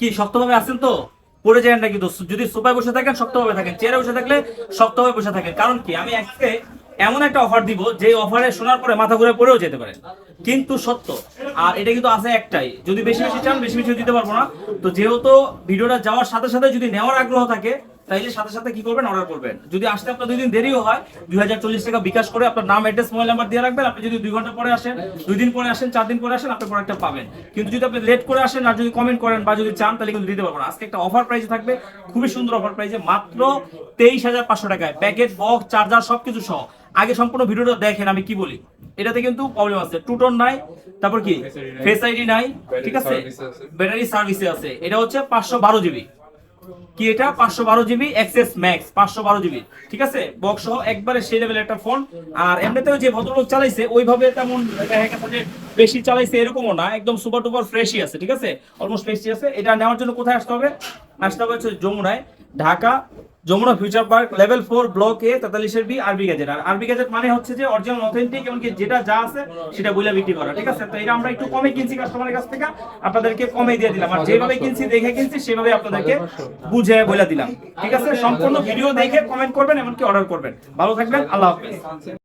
কি, শক্তভাবে আছেন তো? পড়ে যায় না কিন্তু যদি সোফায় বসে থাকেন, শক্তভাবে থাকেন। চেয়ারে বসে থাকলে শক্তভাবে বসে থাকেন। কারণ কি, আমি আজকে এমন একটা অফার দিব, যে অফারে শোনার পরে মাথা ঘুরে পড়েও যেতে পারে কিন্তু সত্য, আর এটা কিন্তু আছে একটাই, যদি বেশি বেশি চান, বেশি বেশি দিতে পারব না। তো যেহেতু ভিডিওটা যাওয়ার সাথে সাথে যদি নেওয়ার আগ্রহ থাকে তাইলে সাথে সাথে কি করবেন? অর্ডার করবেন। যদি আসতে আপনার দুই দিন দেরিও হয় দুই হাজার চল্লিশ টাকা বিকাশ করে আপনার নাম অ্যাড্রেস মোবাইল নাম্বার দিয়ে রাখবেন। আপনি যদি দুই ঘণ্টা পরে আসেন দুই দিন পরে আসেন চার দিন পরে আসেন আপনি প্রোডাক্টটা পাবেন। কিন্তু যদি আপনি লেট করে আসেন আর যদি কমেন্ট করেন বা যদি চান তাহলে কিন্তু দিতে পারবেন আজকে একটা অফার প্রাইসে থাকবে খুবই সুন্দর অফার প্রাইসে মাত্র তেইশ হাজার পাঁচশো টাকায়। প্যাকেট বক্স চার্জার সবকিছু সহ। আগে সম্পূর্ণ ভিডিওটা দেখেন আমি কি বলি। এটাতে কিন্তু প্রবলেম আছে। টুটন নাই তারপর কি? ফেস আইডি নাই ঠিক আছে? ব্যাটারি সার্ভিসে আছে। এটা হচ্ছে পাঁচশো বারো জিবি কি এটা? পাঁচশো বারো জিবি এক্সেস ম্যাক্স পাঁচশো বারো জিবি। ঠিক আছে? বক্স সহ একবারে সেই লেভেলের একটা ফোন আর এমনিতেও যে ভদ্রলোক চালাইছে, ওইভাবে তেমন দেখা গেছে বেশি চালাইছে এরকমও না একদম সুপার টুপার ফ্রেশই আছে ঠিক আছে? অলমোস্ট ফ্রেশই আছে। এটা নেওয়ার জন্য কোথায় আসতে হবে? আসতে হবে হচ্ছে যমুনায় Dhaka Jamuna future park level four block A তেতাল্লিশের B RB gadget আর আরবি গ্যাজেট মানে হচ্ছে যে অরিজিনাল অথেন্টিক এমনকি যেটা যা আছে সেটা বইলা বিক্রি করা ঠিক আছে? তো এটা আমরা একটু কমে কিনছি কাস্টমারের কাছ থেকে। আপনাদেরকে কমে দিয়ে দিলাম। আর যেভাবে কিনছি দেখে কিনছি সেভাবে আপনাদেরকে বুঝে বইলা দিলাম। ঠিক আছে? সম্পূর্ণ ভিডিও দেখে কমেন্ট করবেন এমনকি অর্ডার করবেন। ভালো থাকবেন আল্লাহ হাফেজ।